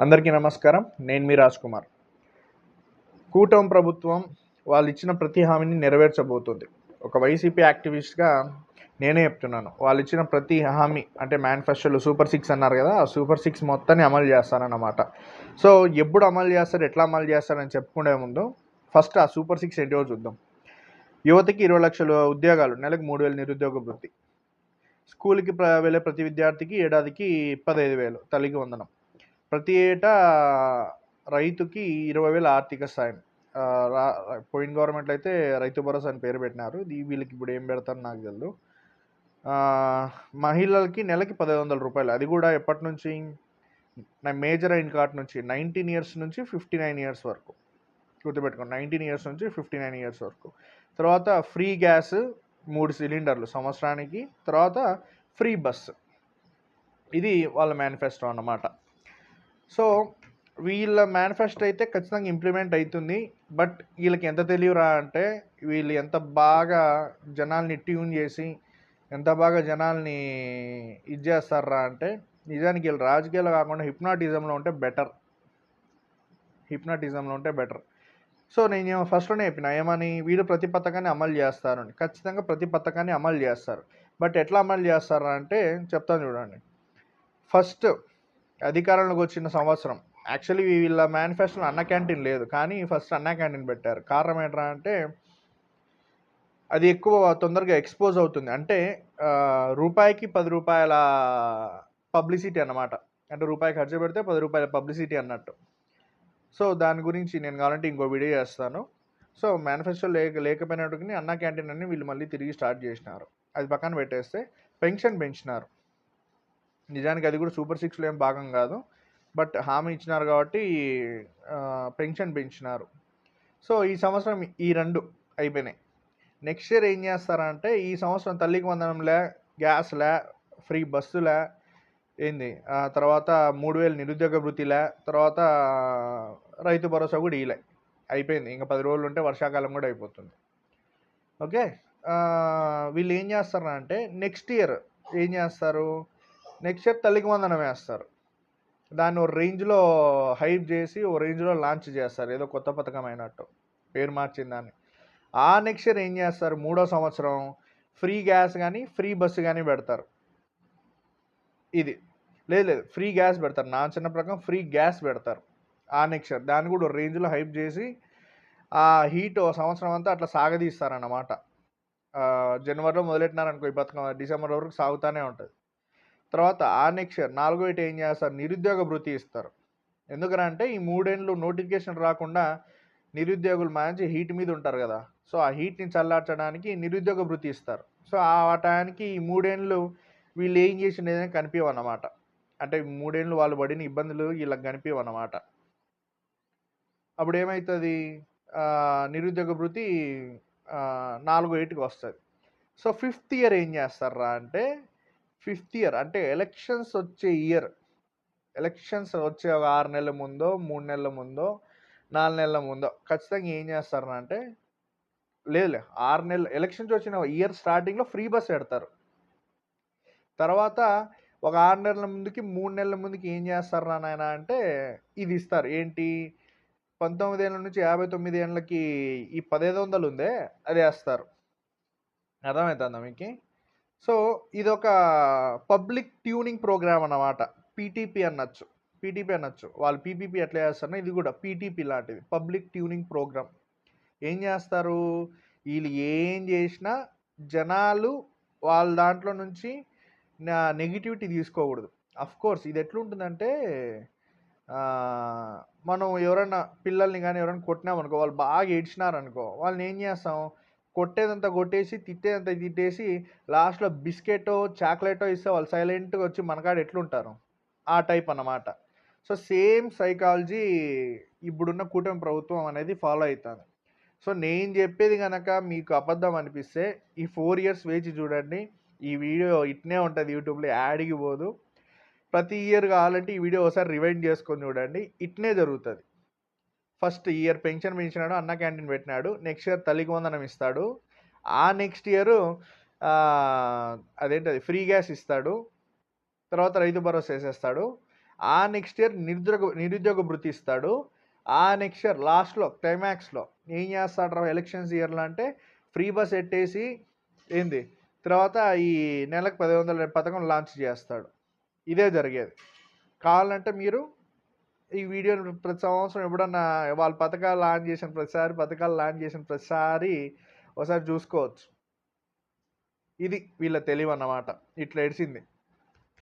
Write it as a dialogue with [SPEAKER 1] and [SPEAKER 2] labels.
[SPEAKER 1] అందరికీ నమస్కారం. నేను మీ రాజ్ కుమార్. కూటమి ప్రభుత్వం వాళ్ళు ఇచ్చిన ప్రతి హామీని నెరవేర్చబోతుంది. ఒక వైసీపీ యాక్టివిస్ట్గా నేనే చెప్తున్నాను. వాళ్ళు ఇచ్చిన ప్రతి హామీ అంటే మేనిఫెస్టోలో సూపర్ సిక్స్ అన్నారు కదా ఆ సూపర్ సిక్స్ మొత్తాన్ని అమలు చేస్తారన్నమాట. సో ఎప్పుడు అమలు చేస్తారు ఎట్లా అమలు చేస్తారని చెప్పుకునే ముందు ఫస్ట్ ఆ సూపర్ సిక్స్ ఏంటో చూద్దాం. యువతకి ఇరవై లక్షల ఉద్యోగాలు నెలకు మూడు వేలు నిరుద్యోగ వృత్తి. స్కూల్కి ప్ర వెళ్ళే ప్రతి విద్యార్థికి ఏడాదికి పదహైదు వేలు తల్లికి వందనం. ప్రతి ఏటా రైతుకి ఇరవై వేల ఆర్థిక సాయం. రా పోయిన గవర్నమెంట్ అయితే రైతు భరోసా అని పేరు పెట్టినారు. ఇది వీళ్ళకి ఇప్పుడు ఏం పెడతారు నాకు తెలియదు మహిళలకి నెలకి పదిహేను వందల రూపాయలు. అది కూడా ఎప్పటి నుంచి? నా మేజర్ అయిన కార్డ్ నుంచి నైన్టీన్ ఇయర్స్ నుంచి ఫిఫ్టీ నైన్ ఇయర్స్ వరకు. గుర్తుపెట్టుకోండి నైన్టీన్ ఇయర్స్ నుంచి ఫిఫ్టీ నైన్ ఇయర్స్ వరకు. తర్వాత ఫ్రీ గ్యాస్ మూడు సిలిండర్లు సంవత్సరానికి. తర్వాత ఫ్రీ బస్సు ఇది వాళ్ళ మేనిఫెస్టో అన్నమాట. సో వీళ్ళ మేనిఫెస్టో అయితే ఖచ్చితంగా ఇంప్లిమెంట్ అవుతుంది బట్ వీళ్ళకి ఎంత తెలియరా అంటే వీళ్ళు ఎంత బాగా జనాల్ని ట్యూన్ చేసి ఎంత బాగా జనాల్ని ఇది చేస్తారా అంటే నిజానికి వీళ్ళు రాజకీయాలు కాకుండా హిప్నాటిజంలో ఉంటే బెటర్ హిప్నాటిజంలో ఉంటే బెటర్ సో నేను ఫస్ట్లోనే చెప్పిన ఏమని? వీళ్ళు ప్రతి పథకాన్ని అమలు చేస్తారు అని. ఖచ్చితంగా ప్రతి పథకాన్ని అమలు చేస్తారు. బట్ ఎట్లా అమలు చేస్తారా అంటే చెప్తాను చూడండి. ఫస్ట్ అధికారంలోకి వచ్చిన సంవత్సరం. యాక్చువల్లీ వీళ్ళ మేనిఫెస్టోలో అన్న క్యాంటీన్ లేదు. కానీ ఫస్ట్ అన్న క్యాంటీన్ పెట్టారు. కారణం ఏంట్రా అంటే అది ఎక్కువ తొందరగా ఎక్స్పోజ్ అవుతుంది. అంటే రూపాయికి పది రూపాయల పబ్లిసిటీ అన్నమాట. అంటే రూపాయి ఖర్చు పెడితే పది రూపాయల పబ్లిసిటీ అన్నట్టు. సో దాని గురించి నేను కావాలంటే ఇంకో వీడియో చేస్తాను. సో మేనిఫెస్టో లేక లేకపోయినట్టుకుని అన్న క్యాంటీన్ అని వీళ్ళు మళ్ళీ తిరిగి స్టార్ట్ చేసినారు. అది పక్కన పెట్టేస్తే పెన్షన్ పెంచినారు. నిజానికి అది కూడా సూపర్ సిక్స్లో ఏం భాగం కాదు. బట్ హామీ ఇచ్చినారు కాబట్టి పెన్షన్ పెంచినారు. సో ఈ సంవత్సరం ఈ రెండు అయిపోయినాయి. నెక్స్ట్ ఇయర్ ఏం చేస్తారంటే ఈ సంవత్సరం తల్లికి వందనంలే గ్యాస్లే ఫ్రీ బస్సులే ఏంది ఆ తర్వాత మూడు వేలు నిరుద్యోగ వృత్తిలే తర్వాత రైతు భరోసా కూడా ఇలే అయిపోయింది. ఇంకా పది రోజులు ఉంటే వర్షాకాలం కూడా అయిపోతుంది. ఓకే వీళ్ళు ఏం చేస్తారంటే నెక్స్ట్ ఇయర్ ఏం చేస్తారు? నెక్స్ట్ ఇయర్ తల్లికి వందనం వేస్తారు. దాన్ని ఓ రేంజ్లో హైప్ చేసి ఓ రేంజ్లో లాంచ్ చేస్తారు. ఏదో కొత్త పథకం అయినట్టు. పేరు మార్చిన దాన్ని. ఆ నెక్స్ట్ ఇయర్ ఏం చేస్తారు? మూడో సంవత్సరం ఫ్రీ గ్యాస్ కానీ ఫ్రీ బస్సు కానీ పెడతారు. ఇది. లేదు లేదు. ఫ్రీ గ్యాస్ పెడతారు. నా చిన్న ప్రకారం ఫ్రీ గ్యాస్ పెడతారు. ఆ నెక్స్ట్ ఇయర్. దాన్ని కూడా రేంజ్లో హైప్ చేసి ఆ హీట్ ఓ సంవత్సరం అంతా అట్లా సాగదీస్తారన్నమాట. జనవరిలో మొదలెట్టినారనుకో ఈ పథకం. డిసెంబర్ వరకు సాగుతూనే ఉంటుంది. తర్వాత ఆ నెక్స్ట్ ఇయర్ నాలుగో ఇటు ఏం చేస్తారు? నిరుద్యోగ భృతి ఇస్తారు. ఎందుకంటే ఈ మూడేళ్ళు నోటిఫికేషన్ రాకుండా నిరుద్యోగులు మంచి హీట్ మీద ఉంటారు కదా. సో ఆ హీట్ని చల్లార్చడానికి నిరుద్యోగ భృతి ఇస్తారు. సో ఆ టయానికి ఈ మూడేళ్ళు వీళ్ళు ఏం చేసింది ఏదైనా అంటే మూడేళ్ళు వాళ్ళు పడిన ఇబ్బందులు వీళ్ళకి కనిపించవన్నమాట అప్పుడు ఏమవుతుంది నిరుద్యోగ భృతి నాలుగో ఎయిట్కి వస్తుంది. సో ఫిఫ్త్ ఇయర్ ఏం చేస్తారా అంటే ఫిఫ్త్ ఇయర్ అంటే ఎలక్షన్స్ వచ్చే ఇయర్. ఎలక్షన్స్ వచ్చే ఒక ఆరు నెలల ముందో మూడు నెలల ముందో నాలుగు నెలల ముందో ఖచ్చితంగా ఏం చేస్తారు అంటే లేదులే ఆరు నెలలు ఎలక్షన్స్ వచ్చిన ఇయర్ స్టార్టింగ్లో ఫ్రీ బస్ పెడతారు. తర్వాత ఒక ఆరు నెలల ముందుకి మూడు నెలల ముందుకి ఏం చేస్తారు నాయన అంటే ఇది ఇస్తారు. ఏంటి? పంతొమ్మిది ఏళ్ళ నుంచి యాభై తొమ్మిది ఏళ్ళకి ఈ పదిహేను వందలు ఉందే అది వేస్తారు. అర్థమవుతుందా మీకు? సో ఇది ఒక పబ్లిక్ ట్యూనింగ్ ప్రోగ్రామ్ అన్నమాట. పీటీపీ అనొచ్చు. పీటీపీ అనొచ్చు. వాళ్ళు పీపీపీ ఎట్లా చేస్తారో ఇది కూడా పీటీపీ లాంటిది. Public tuning programme. ఏం చేస్తారు? వీళ్ళు ఏం చేసినా జనాలు వాళ్ళ దాంట్లో నుంచి నా నెగిటివిటీ తీసుకోకూడదు. కోర్స్ ఇది ఎట్లుంటుందంటే మనం ఎవరైనా పిల్లల్ని కానీ ఎవరైనా కొట్టినామనుకో వాళ్ళు బాగా ఏడ్చినారనుకో వాళ్ళని ఏం చేస్తాం? కొట్టేదంతా కొట్టేసి తిట్టేదంతా తిట్టేసి లాస్ట్లో బిస్కెటో చాక్లెటో ఇస్తే వాళ్ళు సైలెంట్గా వచ్చి మనకాడ ఎట్లుంటారు? ఆ టైప్ అన్నమాట. సో సేమ్ సైకాలజీ ఇప్పుడున్న కూటమి ప్రభుత్వం అనేది ఫాలో అవుతుంది సో నేను చెప్పేది కనుక మీకు అబద్ధం అనిపిస్తే ఈ ఫోర్ ఇయర్స్ వేచి చూడండి. ఈ వీడియో ఇట్నే ఉంటుంది యూట్యూబ్లో యాడ్కి పోదు. ప్రతి ఇయర్ కావాలంటే ఈ వీడియో ఒకసారి రివైండ్ చేసుకొని చూడండి. ఇట్నే జరుగుతుంది. ఫస్ట్ ఇయర్ పెన్షన్ పెంచినాడు అన్న క్యాంటీన్ పెట్టినాడు నెక్స్ట్ ఇయర్ తల్లికి వందనం ఇస్తాడు. ఆ నెక్స్ట్ ఇయర్ అదేంటది ఫ్రీ గ్యాస్ ఇస్తాడు తర్వాత రైతు భరోసా వేసేస్తాడు. ఆ నెక్స్ట్ ఇయర్ నిరుద్యోగ నిరుద్యోగ భృతి ఇస్తాడు. ఆ నెక్స్ట్ ఇయర్ లాస్ట్లో క్లైమాక్స్లో ఏం చేస్తాడు ఎలక్షన్స్ ఇయర్లో అంటే ఫ్రీ బస్ ఎట్టేసి ఏంది తర్వాత ఈ నెలకు పది వందల పథకం లాంచ్ చేస్తాడు. ఇదే జరిగేది. కావాలంటే మీరు ఈ వీడియోని ప్రతి సంవత్సరం ఎప్పుడన్నా వాళ్ళ పథకాలు లాంచ్ చేసిన ప్రతిసారి పథకాలు లాంచ్ చేసిన ప్రతిసారి ఒకసారి చూసుకోవచ్చు. ఇది వీళ్ళ తెలివి అన్నమాట ఇట్లా ఎడిసింది